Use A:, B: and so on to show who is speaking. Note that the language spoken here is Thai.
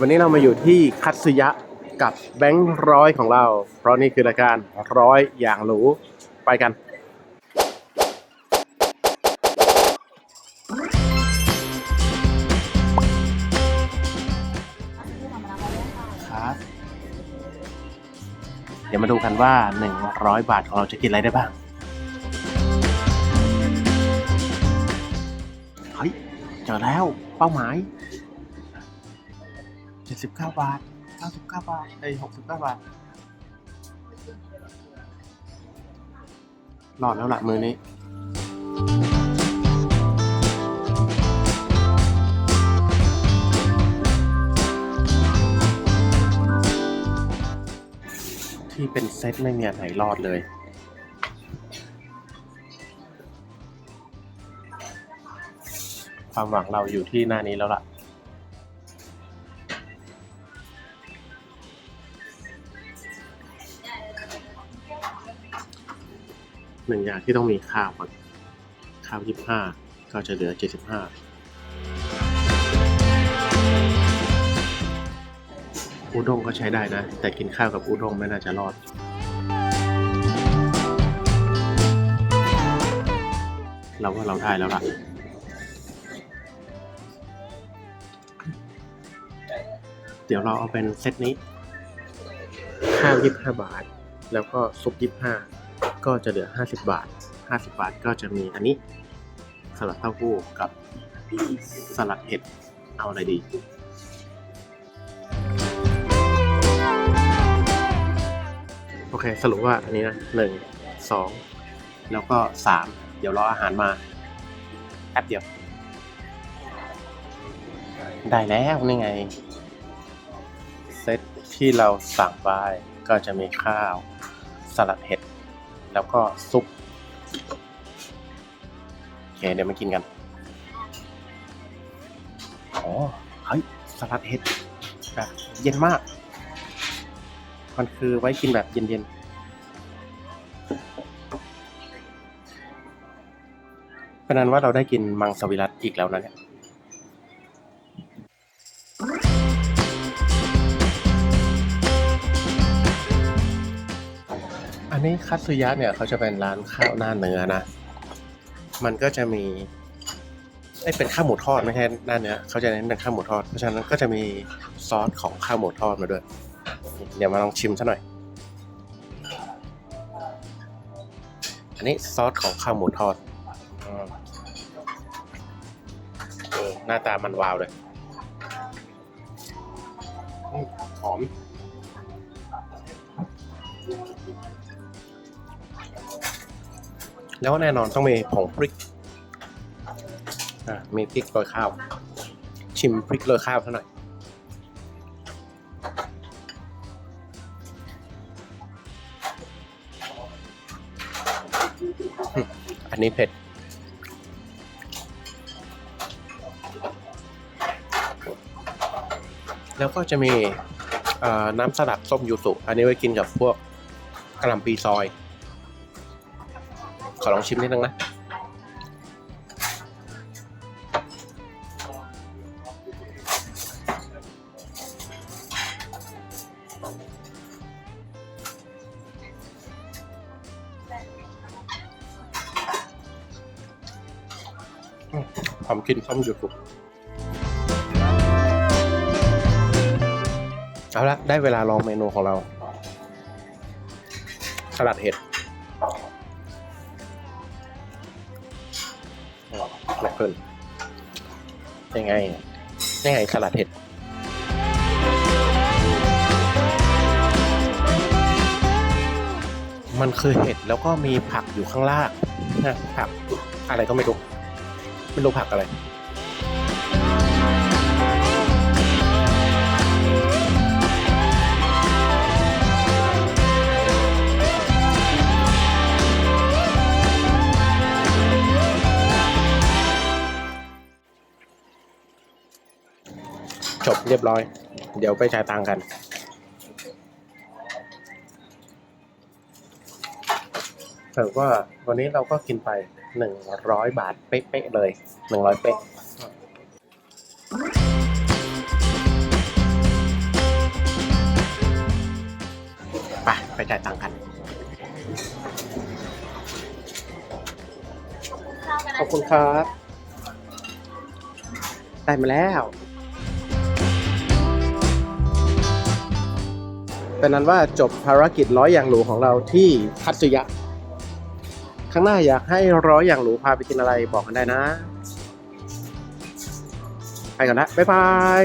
A: วันนี้เรามาอยู่ที่คัตสึยะกับแบงค์ร้อยของเรา เพราะนี่คือรายการร้อยอย่างหรู ไปกัน ครับ เดี๋ยวมาดูกันว่า 100 บาทของเราจะกินอะไรได้บ้าง เฮ้ย เจอแล้วเป้าหมาย 79บาท99บาทเอ้ย69บเก้าบาทรอดแล้วล่ะมือนี้ที่เป็นเซตไม่มีอันไหนรอดเลย ความหวังเราอยู่ที่หน้านี้แล้วล่ะ หนึ่งอย่างที่ต้องมีข้าวก่อนข้าวยี่ห้าก็จะเหลือเจ็ดสิบห้าอุด้งก็ใช้ได้นะ แต่กินข้าวกับอุด้งไม่น่าจะรอด เราว่าเราได้แล้วล่ะเดี๋ยวเราเอาเป็นเซตนี้ข้าวยี่ห้าบาท แล้วก็ซุปยี่ห้า ก็จะเหลือ 50 บาท 50 บาทก็จะมีอันนี้สลัดเต้าหู้กับสลัดเห็ดเอาอะไรดีโอเคสรุปว่าอันนี้นะหนึ่งสองแล้วก็สามเดี๋ยวรออาหารมาแป๊บเดียว ได้แล้วนี่ไง เซตที่เราสั่งไปก็จะมีข้าว สลัดเห็ด แล้วก็ซุปโอเคเดี๋ยวมากินกัน อ๋อ เฮ้ย สลัดเห็ดแบบเย็นมาก มันคือไว้กินแบบเย็นๆเป็นนั้นว่าเราได้กินมังสวิรัตอีกแล้วนะเนี่ย นี้คัตสึยะเนี่ยเขาจะเป็นร้านข้าวหน้าเนื้อนะ มันก็จะมีไอ้เป็นข้าวหมูทอดไม่ใช่หน้าเนื้อเขาจะเน้นเป็นข้าวหมูทอด เพราะฉะนั้นก็จะมีซอสของข้าวหมูทอดมาด้วย เดี๋ยวมาลองชิมซะหน่อย อันนี้ซอสของข้าวหมูทอดอหน้าตามันวาวเลยหอม แล้วแน่นอนต้องมีผงพริกมีพริกโรยข้าว ชิมพริกโรยข้าวเท่าหน่อยอันนี้เผ็ด แล้วก็จะมีน้ำสลัดส้มยูสุ อันนี้ไว้กินกับพวกกระหล่ำปีซอย อลองชิมนิดนึงนะอืมผมกินส้มยูสุเอาละได้เวลาลองเมนูของเรา สลัดเห็ด เคิลยังไงยังไงสลัดเห็ดมันคือเห็ดแล้วก็มีผักอยู่ข้างล่างนะผักอะไรก็ไม่รู้ไม่รู้ผักอะไร จบเรียบร้อย เดี๋ยวไปจ่ายตังค์กัน แต่ว่าวันนี้เราก็กินไปหนึ่งร้อยบาทเป๊ะเลยหนึ่งร้อยเป๊ะไปไปจ่ายตังค์กัน ขอบคุณครับ ได้มาแล้ว เป็นนั้นว่าจบภารกิจร้อยอย่างหรูของเราที่คัตสึยะ ข้างหน้าอยากให้ร้อยอย่างหรูพาไปกินอะไรบอกกันได้นะ ไปก่อนละบ๊ายบาย